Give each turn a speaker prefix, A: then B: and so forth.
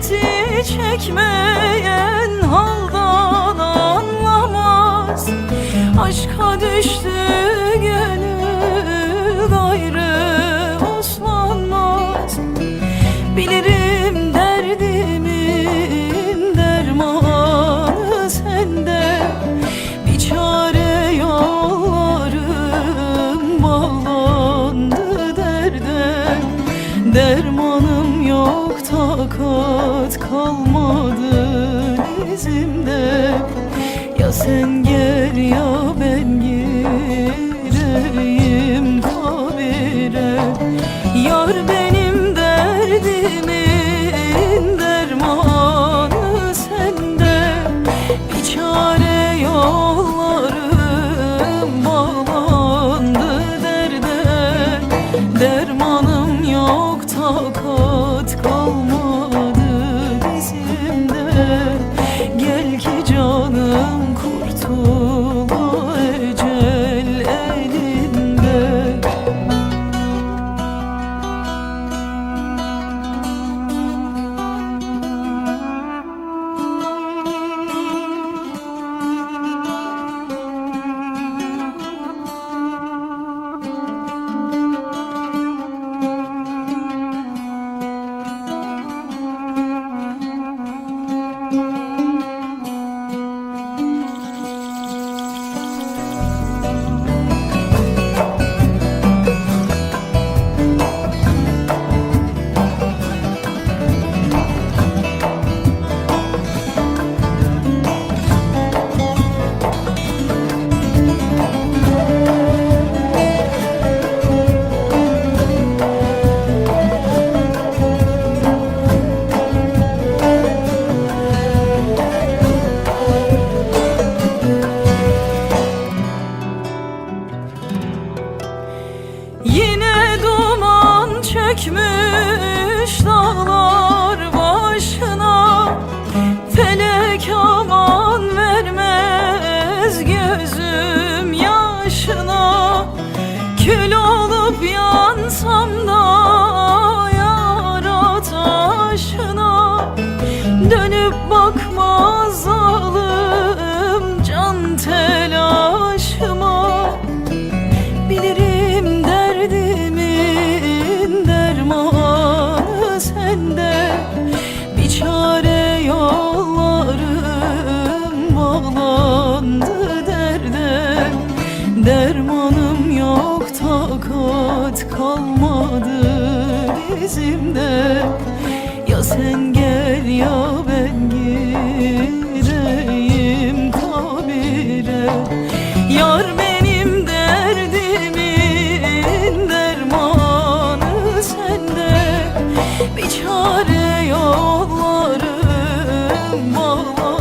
A: hasreti çekmeyen haldan anlamaz. Aşka düştü gönül gayrı uslanmaz. Bilirim derdimin dermanı sende. Bir çare yollarım bağlandı derde Dermanım yok takat kalmadı dizimde Ya sen gel ya ben gireyim kabire Yar benim derdimin dermanı sende. Bir çare yollarım bağlandı derde. Dermanım takat kalmadı çökmüş bağlandı derde Dermanım yok takat kalmadı dizimde Ya sen gel ya ben gireyim kabire Yar benim derdimin dermanı sende. Bir çare yollarım bağlı